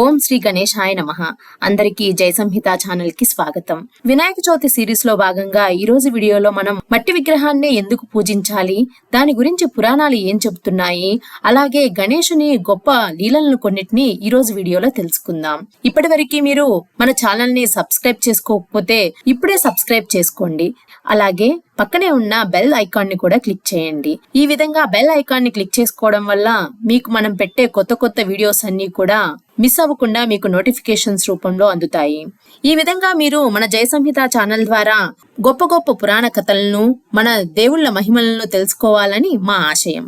ఓం శ్రీ గణేశాయ నమ. అందరికీ జయ సంహిత ఛానల్కి స్వాగతం. వినాయక చవితి సిరీస్లో భాగంగా ఈ రోజు వీడియోలో మనం మట్టి విగ్రహాన్ని ఎందుకు పూజించాలి? దాని గురించి పురాణాలు ఏం చెబుతున్నాయి? అలాగే గణేశుని గొప్ప లీలలను కొన్నిటిని ఈ రోజు వీడియోలో తెలుసుకుందాం. ఇప్పటి వరకు మీరు మన ఛానల్ని సబ్స్క్రైబ్ చేసుకోకపోతే ఇప్పుడే సబ్స్క్రైబ్ చేసుకోండి. అలాగే పక్కనే ఉన్న బెల్ ఐకాన్ని కూడా క్లిక్ చేయండి. ఈ విధంగా బెల్ ఐకాన్ని క్లిక్ చేసుకోవడం వల్ల మీకు మనం పెట్టే కొత్త కొత్త వీడియోస్ అన్ని కూడా మిస్ అవ్వకుండా మీకు నోటిఫికేషన్స్ రూపంలో అందుతాయి. ఈ విధంగా మీరు మన జయ సంహిత ఛానల్ ద్వారా గొప్ప గొప్ప పురాణ కథలను మన దేవుళ్ళ మహిమలను తెలుసుకోవాలని మా ఆశయం.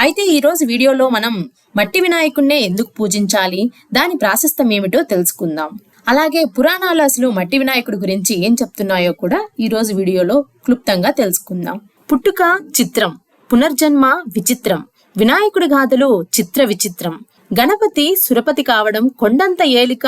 అయితే ఈరోజు వీడియోలో మనం మట్టి వినాయకుణ్ణే ఎందుకు పూజించాలి దాని ప్రాశస్తం ఏమిటో తెలుసుకుందాం. అలాగే పురాణాలు అసలు మట్టి వినాయకుడి గురించి ఏం చెప్తున్నాయో కూడా ఈరోజు వీడియోలో క్లుప్తంగా తెలుసుకుందాం. పుట్టుక చిత్రం పునర్జన్మ విచిత్రం వినాయకుడి గాథలు చిత్ర విచిత్రం గణపతి సురపతి కావడం కొండంత ఏలిక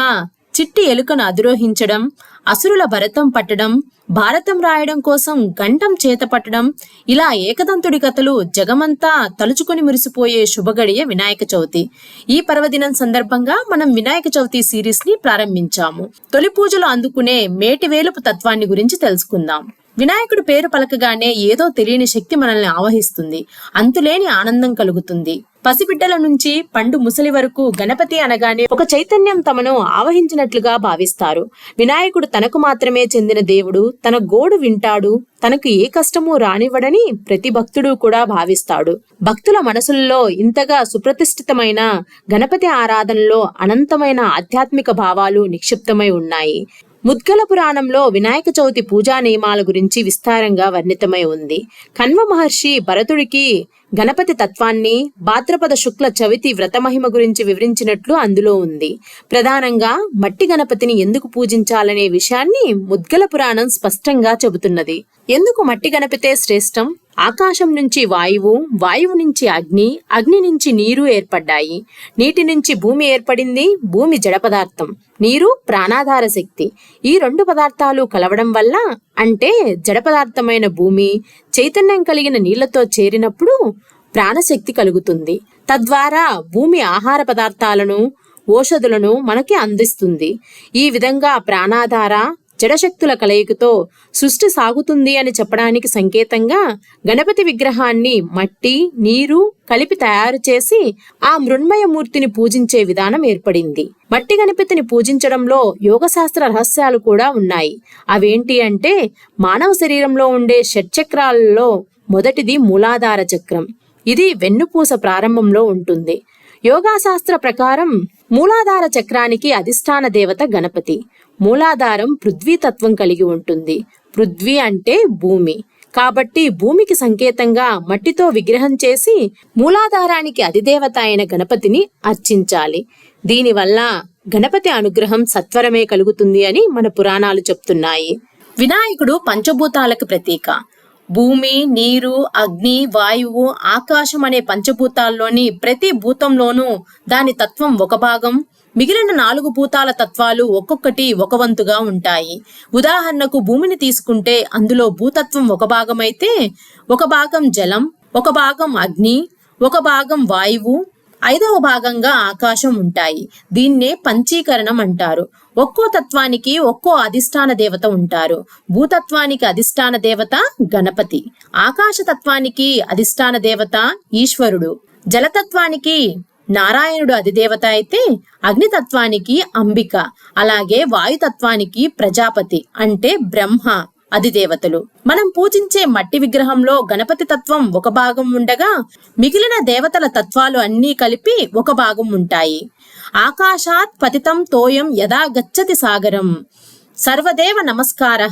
చిట్టి ఎలుకను అధిరోహించడం అసురుల భరతం పట్టడం భారతం రాయడం కోసం గంటం చేత పట్టడం ఇలా ఏకదంతుడి కథలు జగమంతా తలుచుకొని మురిసిపోయే శుభగడియ వినాయక చవితి. ఈ పర్వదినం సందర్భంగా మనం వినాయక చవితి సిరీస్ని ప్రారంభించాము. తొలి పూజలు అందుకునే మేటివేలుపు తత్వాన్ని గురించి తెలుసుకుందాం. వినాయకుడి పేరు పలకగానే ఏదో తెలియని శక్తి మనల్ని ఆవహిస్తుంది. అంతులేని ఆనందం కలుగుతుంది. పసిబిడ్డల నుంచి పండు ముసలి వరకు గణపతి అనగానే ఒక చైతన్యం తమను ఆవహించినట్లుగా భావిస్తారు. వినాయకుడు తనకు మాత్రమే చెందిన దేవుడు తన గోడు వింటాడు తనకు ఏ కష్టము రానివ్వడని ప్రతి భక్తుడు కూడా భావిస్తాడు. భక్తుల మనసుల్లో ఇంతగా సుప్రతిష్ఠితమైన గణపతి ఆరాధనలో అనంతమైన ఆధ్యాత్మిక భావాలు నిక్షిప్తమై ఉన్నాయి. ముద్గల పురాణంలో వినాయక చవితి పూజా నియమాల గురించి విస్తారంగా వర్ణితమై ఉంది. కన్వ మహర్షి భరతుడికి గణపతి తత్వాన్ని భాద్రపద శుక్ల చవితి వ్రతమహిమ గురించి వివరించినట్లు అందులో ఉంది. ప్రధానంగా మట్టి గణపతిని ఎందుకు పూజించాలనే విషయాన్ని ముద్గల పురాణం స్పష్టంగా చెబుతున్నది. ఎందుకు మట్టి గణపతే శ్రేష్టం? ఆకాశం నుంచి వాయువు వాయువు నుంచి అగ్ని అగ్ని నుంచి నీరు ఏర్పడ్డాయి. నీటి నుంచి భూమి ఏర్పడింది భూమి జడ పదార్థం నీరు ప్రాణాధార శక్తి. ఈ రెండు పదార్థాలు కలవడం వల్ల అంటే జడ పదార్థమైన భూమి చైతన్యం కలిగిన నీళ్ళతో చేరినప్పుడు ప్రాణశక్తి కలుగుతుంది. తద్వారా భూమి ఆహార పదార్థాలను ఓషధులను మనకి అందిస్తుంది. ఈ విధంగా ప్రాణాధార జడశక్తుల కలయికతో సృష్టి సాగుతుంది అని చెప్పడానికి సంకేతంగా గణపతి విగ్రహాన్ని మట్టి నీరు కలిపి తయారు చేసి ఆ మృణ్మయ మూర్తిని పూజించే విధానం ఏర్పడింది. మట్టి గణపతిని పూజించడంలో యోగశాస్త్ర రహస్యాలు కూడా ఉన్నాయి. అవేంటి అంటే మానవ శరీరంలో ఉండే షట్చక్రాలలో మొదటిది మూలాధార చక్రం. ఇది వెన్నుపూస ప్రారంభంలో ఉంటుంది. యోగాశాస్త్ర ప్రకారం మూలాధార చక్రానికి అధిష్టాన దేవత గణపతి. మూలాధారం పృథ్వీతత్వం కలిగి ఉంటుంది. పృథ్వీ అంటే భూమి. కాబట్టి భూమికి సంకేతంగా మట్టితో విగ్రహం చేసి మూలాధారానికి అధిదేవత అయిన గణపతిని అర్చించాలి. దీనివల్ల గణపతి అనుగ్రహం సత్వరమే కలుగుతుంది అని మన పురాణాలు చెప్తున్నాయి. వినాయకుడు పంచభూతాలకు ప్రతీక. భూమి నీరు అగ్ని వాయువు ఆకాశం అనే పంచభూతాల్లోని ప్రతి భూతంలోనూ దాని తత్వం ఒక భాగం. మిగిలిన నాలుగు భూతాల తత్వాలు ఒక్కొక్కటి ఒక వంతుగా ఉంటాయి. ఉదాహరణకు భూమిని తీసుకుంటే అందులో భూతత్వం ఒక భాగమైతే ఒక భాగం జలం ఒక భాగం అగ్ని ఒక భాగం వాయువు ఐదవ భాగంగా ఆకాశం ఉంటాయి. దీన్నే పంచీకరణం అంటారు. ఒక్కో తత్వానికి ఒక్కో అధిష్టాన దేవత ఉంటారు. భూతత్వానికి అధిష్టాన దేవత గణపతి. ఆకాశ తత్వానికి అధిష్టాన దేవత ఈశ్వరుడు. జలతత్వానికి నారాయణుడు అధిదేవత అయితే అగ్నితత్వానికి అంబిక. అలాగే వాయుతత్వానికి ప్రజాపతి అంటే బ్రహ్మ. అధిదేవతలు. మనం పూజించే మట్టి విగ్రహంలో గణపతి తత్వం ఒక భాగం ఉండగా మిగిలిన దేవతల తత్వాలు అన్నీ కలిపి ఒక భాగం ఉంటాయి. ఆకాశాత్ పతితం తోయం యదా గచ్చతి సాగరం. సర్వదేవ నమస్కార.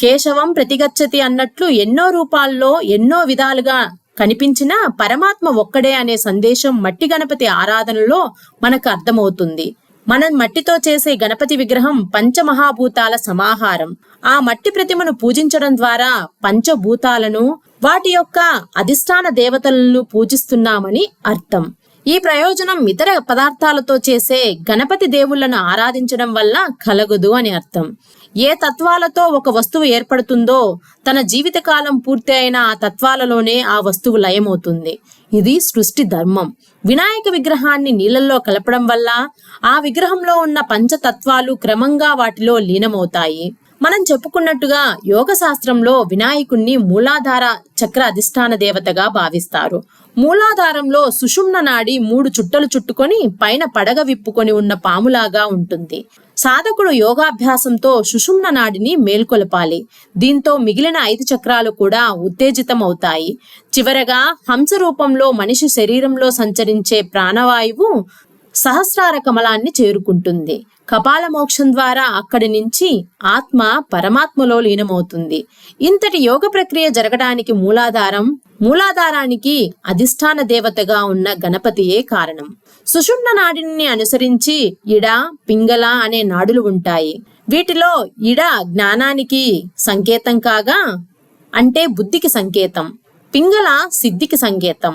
కేశవం ప్రతిగచ్చతి అన్నట్లు ఎన్నో రూపాల్లో ఎన్నో విధాలుగా కనిపించిన పరమాత్మ ఒక్కడే అనే సందేశం మట్టి గణపతి ఆరాధనలో మనకు అర్థమవుతుంది. మనం మట్టితో చేసే గణపతి విగ్రహం పంచమహాభూతాల సమాహారం. ఆ మట్టి ప్రతిమను పూజించడం ద్వారా పంచభూతాలను వాటి యొక్క అధిష్టాన దేవతలను పూజిస్తున్నామని అర్థం. ఈ ప్రయోజనం ఇతర పదార్థాలతో చేసే గణపతి దేవుళ్ళను ఆరాధించడం వల్ల కలగదు అని అర్థం. ఏ తత్వాలతో ఒక వస్తువు ఏర్పడుతుందో తన జీవితకాలం పూర్తి అయిన ఆ తత్వాలలోనే ఆ వస్తువు లయమవుతుంది. ఇది సృష్టి ధర్మం. వినాయక విగ్రహాన్ని నీళ్ళల్లో కలపడం వల్ల ఆ విగ్రహంలో ఉన్న పంచతత్వాలు క్రమంగా వాటిలో లీనమవుతాయి. మనం చెప్పుకున్నట్టుగా యోగ శాస్త్రంలో వినాయకుణ్ణి మూలాధార చక్ర అధిష్టాన దేవతగా భావిస్తారు. మూలాధారంలో సుషుమ్న నాడి మూడు చుట్టలు చుట్టుకొని పైన పడగ విప్పుకొని ఉన్న పాములాగా ఉంటుంది. సాధకుడు యోగాభ్యాసంతో సుషుమ్న నాడిని మేల్కొలపాలి. దీంతో మిగిలిన ఐదు చక్రాలు కూడా ఉత్తేజితం అవుతాయి చివరగా హంస రూపంలో మనిషి శరీరంలో సంచరించే ప్రాణవాయువు సహస్రార కమలాన్ని చేరుకుంటుంది. కపాల మోక్షం ద్వారా అక్కడి నుంచి ఆత్మ పరమాత్మలో లీనమవుతుంది. ఇంతటి యోగ ప్రక్రియ జరగడానికి మూలాధారం మూలాధారానికి అధిష్టాన దేవతగా ఉన్న గణపతియే కారణం. సుషుమ్న నాడిని అనుసరించి ఇడ పింగళ అనే నాడులు ఉంటాయి. వీటిలో ఇడ జ్ఞానానికి సంకేతం కాగా అంటే బుద్ధికి సంకేతం. పింగళ సిద్ధికి సంకేతం.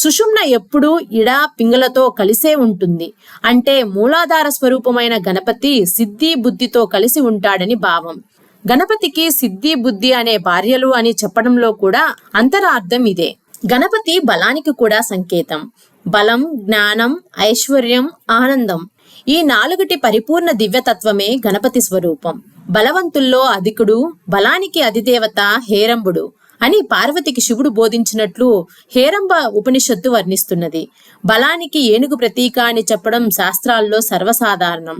సుషుమ్న ఎప్పుడూ ఇడా పింగళతో కలిసే ఉంటుంది. అంటే మూలాధార స్వరూపమైన గణపతి సిద్ధి బుద్ధితో కలిసి ఉంటాడని భావం. గణపతికి సిద్ధి బుద్ధి అనే భార్యలు అని చెప్పడంలో కూడా అంతరార్థం ఇదే. గణపతి బలానికి కూడా సంకేతం. బలం జ్ఞానం ఐశ్వర్యం ఆనందం ఈ నాలుగుటి పరిపూర్ణ దివ్యతత్వమే గణపతి స్వరూపం. బలవంతుల్లో అధికుడు బలానికి అధిదేవత హేరంబుడు. అని పార్వతికి శివుడు బోధించినట్లు హేరంబ ఉపనిషత్తు వర్ణిస్తున్నది. బలానికి ఏనుగు ప్రతీక అని చెప్పడం శాస్త్రాల్లో సర్వసాధారణం.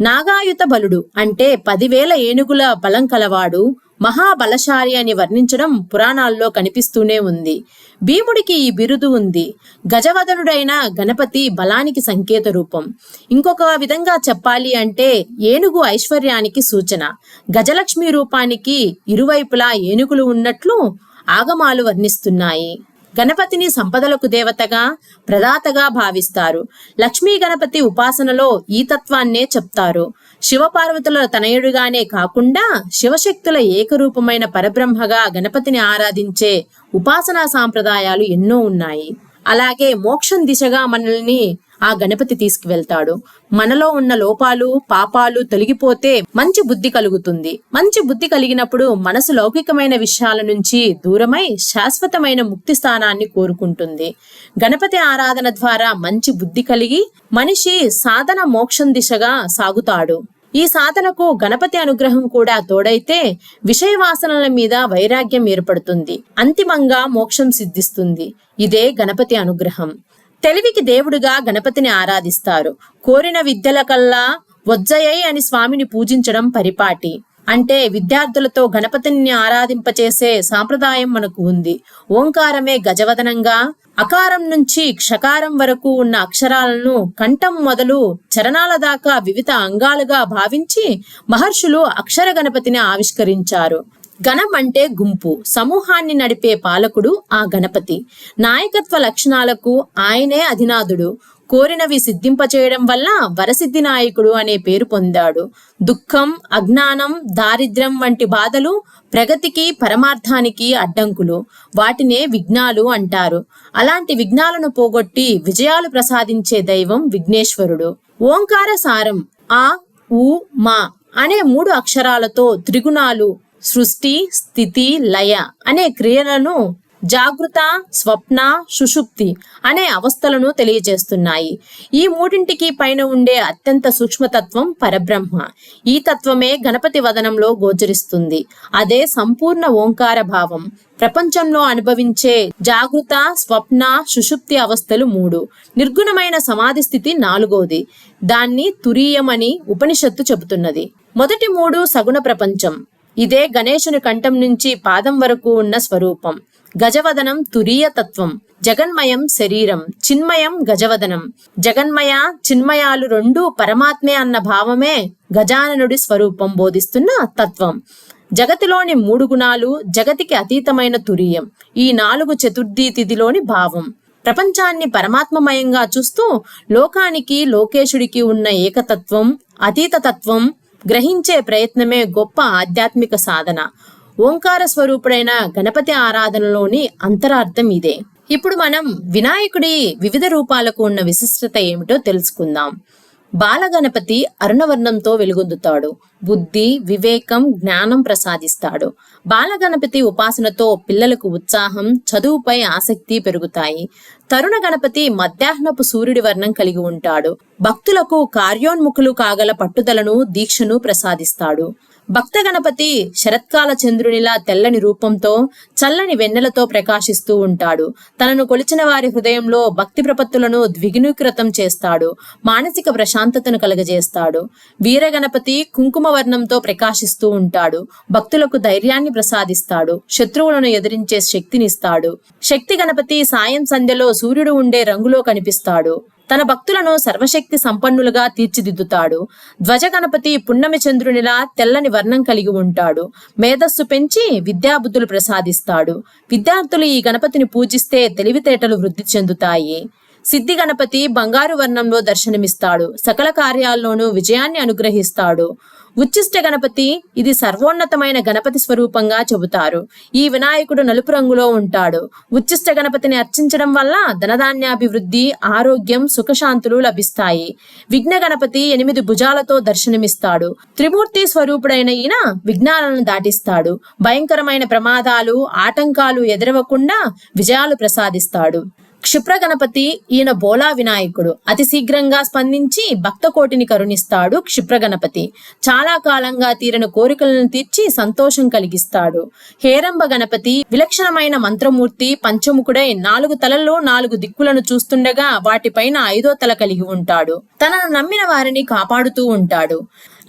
నాగాయుత బలుడు అంటే పదివేల ఏనుగుల బలం కలవాడు మహాబలశాలి అని వర్ణించడం పురాణాల్లో కనిపిస్తూనే ఉంది. భీముడికి ఈ బిరుదు ఉంది. గజవదనుడైన గణపతి బలానికి సంకేత రూపం. ఇంకొక విధంగా చెప్పాలి అంటే ఏనుగు ఐశ్వర్యానికి సూచన. గజలక్ష్మి రూపానికి ఇరువైపులా ఏనుగులు ఉన్నట్లు ఆగమాలు వర్ణిస్తున్నాయి. గణపతిని సంపదలకు దేవతగా ప్రదాతగా భావిస్తారు. లక్ష్మీ గణపతి ఉపాసనలో ఈ తత్వాన్నే చెప్తారు. శివపార్వతుల తనయుడుగానే కాకుండా శివశక్తుల ఏకరూపమైన పరబ్రహ్మగా గణపతిని ఆరాధించే ఉపాసనా సాంప్రదాయాలు ఎన్నో ఉన్నాయి. అలాగే మోక్షం దిశగా మనల్ని ఆ గణపతి తీసుకువెళ్తాడు. మనలో ఉన్న లోపాలు పాపాలు తొలగిపోతే మంచి బుద్ధి కలుగుతుంది. మంచి బుద్ధి కలిగినప్పుడు మనసు లౌకికమైన విషయాల నుంచి దూరమై శాశ్వతమైన ముక్తి స్థానాన్ని కోరుకుంటుంది. గణపతి ఆరాధన ద్వారా మంచి బుద్ధి కలిగి మనిషి సాధన మోక్షం దిశగా సాగుతాడు. ఈ సాధనకు గణపతి అనుగ్రహం కూడా తోడైతే విషయ వాసనల మీద వైరాగ్యం ఏర్పడుతుంది. అంతిమంగా మోక్షం సిద్ధిస్తుంది. ఇదే గణపతి అనుగ్రహం. తెలివికి దేవుడుగా గణపతిని ఆరాధిస్తారు. కోరిన విద్యల కల్లా వజ్జయ్యై అని స్వామిని పూజించడం పరిపాటి. అంటే విద్యార్థులతో గణపతిని ఆరాధింపచేసే సాంప్రదాయం మనకు ఉంది. ఓంకారమే గజవదనంగా అకారం నుంచి క్షకారం వరకు ఉన్న అక్షరాలను కంఠం మొదలు చరణాల దాకా వివిధ అంగాలుగా భావించి మహర్షులు అక్షర గణపతిని ఆవిష్కరించారు. గణం అంటే గుంపు. సమూహాన్ని నడిపే పాలకుడు ఆ గణపతి. నాయకత్వ లక్షణాలకు ఆయనే అధినాథుడు. కోరినవి సిద్ధింపచేయడం వల్ల వరసిద్ధి నాయకుడు అనే పేరు పొందాడు. దుఃఖం అజ్ఞానం దారిద్ర్యం వంటి బాధలు ప్రగతికి పరమార్థానికి అడ్డంకులు. వాటినే విఘ్నాలు అంటారు. అలాంటి విఘ్నాలను పోగొట్టి విజయాలు ప్రసాదించే దైవం విఘ్నేశ్వరుడు. ఓంకార సారం ఆ ఉ మా అనే మూడు అక్షరాలతో త్రిగుణాలు సృష్టి స్థితి లయ అనే క్రియలను జాగృత స్వప్న సుషుప్తి అనే అవస్థలను తెలియజేస్తున్నాయి. ఈ మూడింటికి పైన ఉండే అత్యంత సూక్ష్మతత్వం పరబ్రహ్మ. ఈ తత్వమే గణపతి వదనంలో గోచరిస్తుంది. అదే సంపూర్ణ ఓంకార భావం. ప్రపంచంలో అనుభవించే జాగృత స్వప్న సుషుప్తి అవస్థలు మూడు. నిర్గుణమైన సమాధి స్థితి నాలుగోది. దాన్ని తురీయమని ఉపనిషత్తు చెబుతున్నది. మొదటి మూడు సగుణ ప్రపంచం. ఇదే గణేశుని కంఠం నుంచి పాదం వరకు ఉన్న స్వరూపం. గజవదనం తురీయ తత్వం. జగన్మయం శరీరం. చిన్మయం గజవదనం. జగన్మయ చిన్మయాలు రెండు పరమాత్మే అన్న భావమే గజాననుడి స్వరూపం బోధిస్తున్న తత్వం. జగతిలోని మూడు గుణాలు జగతికి అతీతమైన తురీయం. ఈ నాలుగు చతుర్థి తిథిలోని భావం. ప్రపంచాన్ని పరమాత్మమయంగా చూస్తూ లోకానికి లోకేశుడికి ఉన్న ఏకతత్వం అతీత తత్వం గ్రహించే ప్రయత్నమే గొప్ప ఆధ్యాత్మిక సాధన. ఓంకార స్వరూపుడైన గణపతి ఆరాధనలోని అంతరార్థం ఇదే. ఇప్పుడు మనం వినాయకుడి వివిధ రూపాలకు ఉన్న విశిష్టత ఏమిటో తెలుసుకుందాం. బాలగణపతి అరుణవర్ణంతో వెలుగొందుతాడు. బుద్ధి వివేకం జ్ఞానం ప్రసాదిస్తాడు. బాలగణపతి ఉపాసనతో పిల్లలకు ఉత్సాహం చదువుపై ఆసక్తి పెరుగుతాయి. తరుణ గణపతి మధ్యాహ్నపు సూర్యుడి వర్ణం కలిగి ఉంటాడు. భక్తులకు కార్యోన్ముఖులు కాగల పట్టుదలను దీక్షను ప్రసాదిస్తాడు. భక్త గణపతి శరత్కాల చంద్రునిలా తెల్లని రూపంతో చల్లని వెన్నెలతో ప్రకాశిస్తూ ఉంటాడు. తనను కొలిచిన వారి హృదయంలో భక్తి ప్రపత్తులను ద్విగుణీకృతం చేస్తాడు. మానసిక ప్రశాంతతను కలగజేస్తాడు. వీరగణపతి కుంకుమ వర్ణంతో ప్రకాశిస్తూ ఉంటాడు. భక్తులకు ధైర్యాన్ని ప్రసాదిస్తాడు. శత్రువులను ఎదిరించే శక్తినిస్తాడు. శక్తి గణపతి సాయం సంధ్యలో సూర్యుడు ఉండే రంగులో కనిపిస్తాడు. తన భక్తులను సర్వశక్తి సంపన్నులుగా తీర్చిదిద్దుతాడు. ధ్వజ గణపతి పున్నమి చంద్రునిలా తెల్లని వర్ణం కలిగి ఉంటాడు. మేధస్సు పెంచి విద్యాబుద్ధులు ప్రసాదిస్తాడు. విద్యార్థులు ఈ గణపతిని పూజిస్తే తెలివితేటలు వృద్ధి చెందుతాయి. సిద్ధి గణపతి బంగారు వర్ణంలో దర్శనమిస్తాడు. సకల కార్యాల్లోనూ విజయాన్ని అనుగ్రహిస్తాడు. ఉచ్చిష్ట గణపతి ఇది సర్వోన్నతమైన గణపతి స్వరూపంగా చెబుతారు. ఈ వినాయకుడు నలుపు రంగులో ఉంటాడు. ఉచ్చిష్ట గణపతిని అర్చించడం వల్ల ధనధాన్యాభివృద్ధి ఆరోగ్యం సుఖశాంతులు లభిస్తాయి. విఘ్న గణపతి ఎనిమిది భుజాలతో దర్శనమిస్తాడు. త్రిమూర్తి స్వరూపుడైన ఈయన విఘ్నాలను దాటిస్తాడు. భయంకరమైన ప్రమాదాలు ఆటంకాలు ఎదురవకుండా విజయాలు ప్రసాదిస్తాడు. క్షిప్ర గణపతి ఈయన బోలా వినాయకుడు. అతి శీఘ్రంగా స్పందించి భక్త కోటిని కరుణిస్తాడు క్షిప్ర గణపతి చాలా కాలంగా తీరిన కోరికలను తీర్చి సంతోషం కలిగిస్తాడు. హేరంబ గణపతి విలక్షణమైన మంత్రమూర్తి పంచముఖుడై నాలుగు తలల్లో నాలుగు దిక్కులను చూస్తుండగా వాటిపైన ఐదో తల కలిగి ఉంటాడు. తనను నమ్మిన వారిని కాపాడుతూ ఉంటాడు.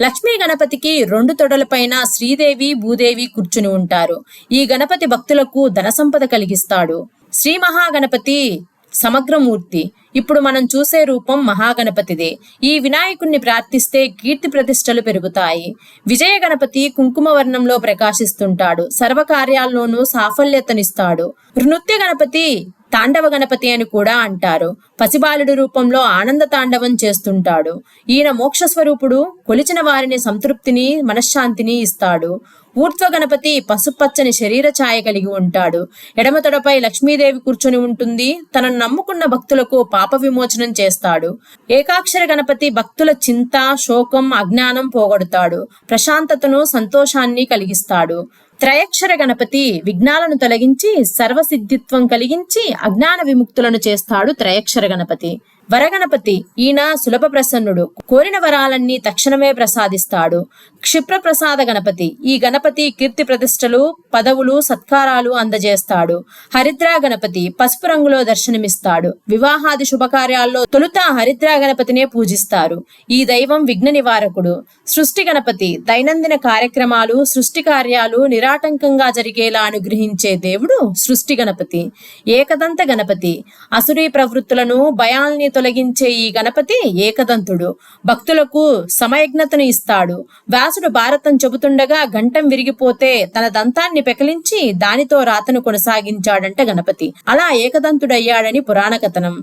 లక్ష్మీ గణపతికి రెండు తొడలపైన శ్రీదేవి భూదేవి కూర్చుని ఉంటారు. ఈ గణపతి భక్తులకు ధన సంపద కలిగిస్తాడు. శ్రీ మహాగణపతి సమగ్రమూర్తి. ఇప్పుడు మనం చూసే రూపం మహాగణపతిదే. ఈ వినాయకుణ్ణి ప్రార్థిస్తే కీర్తి ప్రతిష్టలు పెరుగుతాయి. విజయ గణపతి కుంకుమ వర్ణంలో ప్రకాశిస్తుంటాడు. సర్వకార్యాల్లోనూ సాఫల్యతనిస్తాడు. నృత్య గణపతి తాండవ గణపతి అని కూడా అంటారు. పసిబాలుడి రూపంలో ఆనంద తాండవం చేస్తుంటాడు. ఈయన మోక్ష స్వరూపుడు కొలిచిన వారిని సంతృప్తిని మనశ్శాంతిని ఇస్తాడు. ఊర్ధ్వ గణపతి పసుపచ్చని శరీర ఛాయ కలిగి ఉంటాడు. ఎడమ తొడపై లక్ష్మీదేవి కూర్చొని ఉంటుంది. తనను నమ్ముకున్న భక్తులకు పాప విమోచనం చేస్తాడు. ఏకాక్షర గణపతి భక్తుల చింత శోకం అజ్ఞానం పోగొడతాడు. ప్రశాంతతను సంతోషాన్ని కలిగిస్తాడు. త్రయక్షర గణపతి విఘ్నాలను తొలగించి సర్వసిద్ధిత్వం కలిగించి అజ్ఞాన విముక్తులను చేస్తాడు త్రయక్షర గణపతి. వరగణపతి ఈయన సులభ ప్రసన్నుడు. కోరిన వరాలన్నీ తక్షణమే ప్రసాదిస్తాడు. క్షిప్ర ప్రసాద గణపతి ఈ గణపతి కీర్తి ప్రతిష్టలు పదవులు సత్కారాలు అందజేస్తాడు. హరిద్రా గణపతి పసుపు రంగులో దర్శనమిస్తాడు. వివాహాది శుభకార్యాల్లో తొలుత హరిద్రా గణపతినే పూజిస్తారు. ఈ దైవం విఘ్న నివారకుడు. సృష్టి గణపతి దైనందిన కార్యక్రమాలు సృష్టి కార్యాలు నిరాటంకంగా జరిగేలా అనుగ్రహించే దేవుడు సృష్టి గణపతి. ఏకదంత గణపతి. అసురీ ప్రవృత్తులను భయాల్ని తొలగించే ఈ గణపతి ఏకదంతుడు. భక్తులకు సమయజ్ఞతను ఇస్తాడు. వ్యాసుడు భారతం చెబుతుండగా గంటం విరిగిపోతే తన దంతాన్ని పెకలించి దానితో రాతను కొనసాగించాడంట గణపతి. అలా ఏకదంతుడయ్యాడని పురాణ కథనం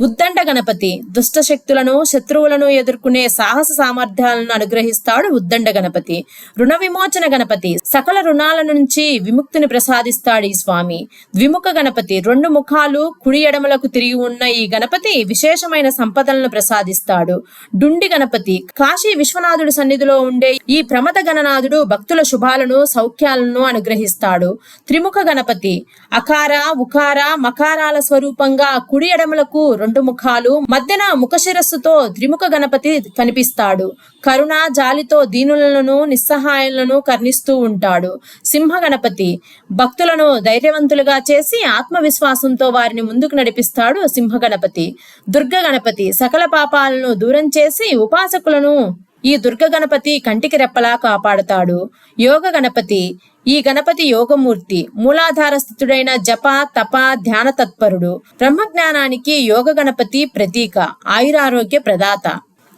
ఉద్దండ గణపతి. దుష్ట శక్తులను శత్రువులను ఎదుర్కొనే సాహస సామర్థ్యాలను అనుగ్రహిస్తాడు ఉద్దండ గణపతి. రుణ విమోచన గణపతి. సకల రుణాల నుంచి విముక్తిని ప్రసాదిస్తాడు ఈ స్వామి. ద్విముఖ గణపతి. రెండు ముఖాలు కుడి ఎడమలకు తిరిగి ఉన్న ఈ గణపతి విశేషమైన సంపదలను ప్రసాదిస్తాడు. డుండి గణపతి. కాశీ విశ్వనాథుడి సన్నిధిలో ఉండే ఈ ప్రమద గణనాథుడు భక్తుల శుభాలను సౌఖ్యాలను అనుగ్రహిస్తాడు. త్రిముఖ గణపతి. అకార ఉకార మకారాల స్వరూపంగా కుడి ఎడమలకు రెండు ముఖాలు మధ్యన ముఖ శిరస్సుతో త్రిముఖ గణపతి కనిపిస్తాడు. కరుణ జాలితో దీనులను నిస్సహాయులను కర్ణిస్తూ ఉంటాడు. సింహ గణపతి భక్తులను ధైర్యవంతులుగా చేసి ఆత్మవిశ్వాసంతో వారిని ముందుకు నడిపిస్తాడు సింహ గణపతి. దుర్గ గణపతి సకల పాపాలను దూరం చేసి ఉపాసకులను ఈ దుర్గ గణపతి కంటికి రెప్పలా కాపాడుతాడు. యోగ గణపతి ఈ గణపతి యోగమూర్తి మూలాధార స్థితుడైన జప తప ధ్యాన తత్పరుడు. బ్రహ్మజ్ఞానానికి యోగ గణపతి ప్రతీక ఆయురారోగ్య ప్రదాత.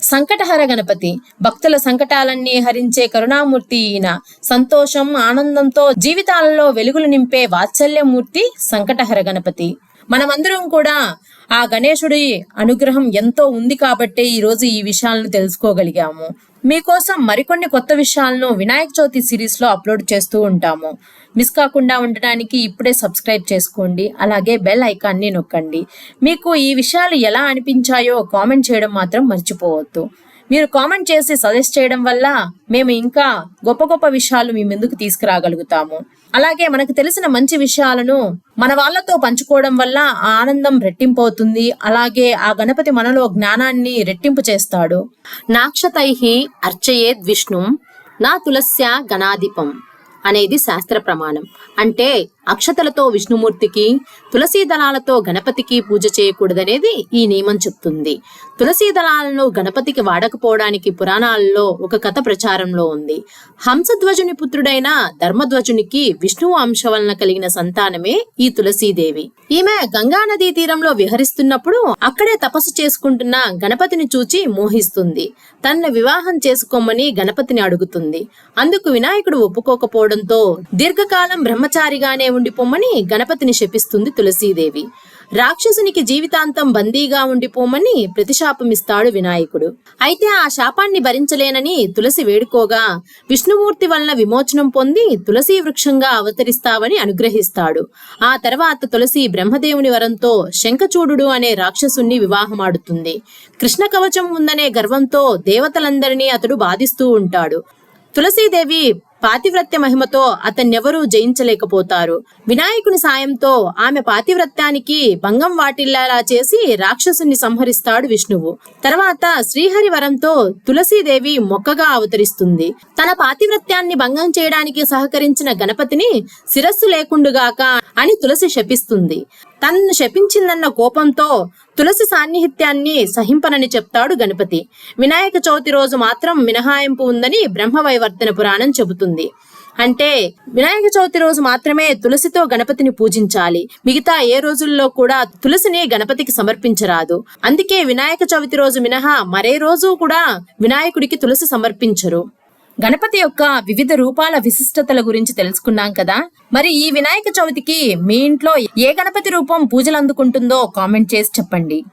సంకటహర గణపతి భక్తుల సంకటాలన్నీ హరించే కరుణామూర్తి ఈయన. సంతోషం ఆనందంతో జీవితాలలో వెలుగులు నింపే వాత్సల్యమూర్తి సంకటహర గణపతి. మనమందరం కూడా ఆ గణేశుడి అనుగ్రహం ఎంతో ఉంది కాబట్టే ఈరోజు ఈ విషయాలను తెలుసుకోగలిగాము. మీకోసం మరికొన్ని కొత్త విషయాలను వినాయక చవితి సిరీస్లో అప్లోడ్ చేస్తూ ఉంటాము. మిస్ కాకుండా ఉండడానికి ఇప్పుడే సబ్స్క్రైబ్ చేసుకోండి. అలాగే బెల్ ఐకాన్ని నొక్కండి. మీకు ఈ విషయాలు ఎలా అనిపించాయో కామెంట్ చేయడం మాత్రం మర్చిపోవద్దు. మీరు కామెంట్ చేసి సజెస్ట్ చేయడం వల్ల మేము ఇంకా గొప్ప గొప్ప విషయాలు మీ ముందుకు తీసుకురాగలుగుతాము. అలాగే మనకు తెలిసిన మంచి విషయాలను మన వాళ్ళతో పంచుకోవడం వల్ల ఆ ఆనందం రెట్టింపు అవుతుంది అలాగే ఆ గణపతి మనలో జ్ఞానాన్ని రెట్టింపు చేస్తాడు. నాక్షతైహి అర్చయేద్ విష్ణు నా తులస్య గణాధిపం అనేది శాస్త్ర ప్రమాణం. అంటే అక్షతలతో విష్ణుమూర్తికి తులసీ దళాలతో గణపతికి పూజ చేయకూడదనేది ఈ నియమం చెప్తుంది. తులసీ దళాలను గణపతికి వాడకపోవడానికి పురాణాలలో ఒక కథ ప్రచారంలో ఉంది. హంసధ్వజుని పుత్రుడైన ధర్మధ్వజునికి విష్ణువు అంశ వలన కలిగిన సంతానమే ఈ తులసీదేవి. ఈమె గంగా నదీ తీరంలో విహరిస్తున్నప్పుడు అక్కడే తపస్సు చేసుకుంటున్న గణపతిని చూచి మోహిస్తుంది. తన్ను వివాహం చేసుకోమని గణపతిని అడుగుతుంది. అందుకు వినాయకుడు ఒప్పుకోకపోవడంతో దీర్ఘకాలం బ్రహ్మచారిగానే ఉండిపోమని గణపతిని శపిస్తుంది తులసీదేవి. రాక్షసునికి జీవితాంతం బందీగా ఉండిపోమని ప్రతిశాపమిస్తాడు వినాయకుడు. అయితే ఆ శాపాన్ని భరించలేనని తులసి వేడుకోగా విష్ణుమూర్తి వలన విమోచనం పొంది తులసి వృక్షంగా అవతరిస్తావని అనుగ్రహిస్తాడు. ఆ తర్వాత తులసి బ్రహ్మదేవుని వరంతో శంఖచూడు అనే రాక్షసుణ్ణి వివాహమాడుతుంది. కృష్ణ కవచం ఉందనే గర్వంతో దేవతలందరినీ అతడు బాధిస్తూ ఉంటాడు. తులసీదేవి పాతివ్రత్య మహిమతో అతన్నెవరూ జయించలేకపోతారు. వినాయకుని సాయంతో ఆమె పాతివ్రత్యానికి భంగం వాటిల్లేలా చేసి రాక్షసుని సంహరిస్తాడు విష్ణువు. తర్వాత శ్రీహరి వరంతో తులసీదేవి మొక్కగా అవతరిస్తుంది. తన పాతివ్రత్యాన్ని భంగం చేయడానికి సహకరించిన గణపతిని శిరస్సు లేకుండుగాక అని తులసి శపిస్తుంది. తనను శపించిందన్న కోపంతో తులసి సాన్నిహిత్యాన్ని సహింపనని చెప్తాడు గణపతి. వినాయక చవితి రోజు మాత్రం మినహాయింపు ఉందని బ్రహ్మవైవర్తన పురాణం చెబుతుంది. అంటే వినాయక చవితి రోజు మాత్రమే తులసితో గణపతిని పూజించాలి. మిగతా ఏ రోజుల్లో కూడా తులసిని గణపతికి సమర్పించరాదు. అందుకే వినాయక చవితి రోజు మినహా మరే రోజు కూడా వినాయకుడికి తులసి సమర్పించరు. గణపతి యొక్క వివిధ రూపాల విశిష్టతల గురించి తెలుసుకున్నాం కదా. మరి ఈ వినాయక చవితికి మీ ఇంట్లో ఏ గణపతి రూపం పూజలు అందుకుంటుందో కామెంట్ చేసి చెప్పండి.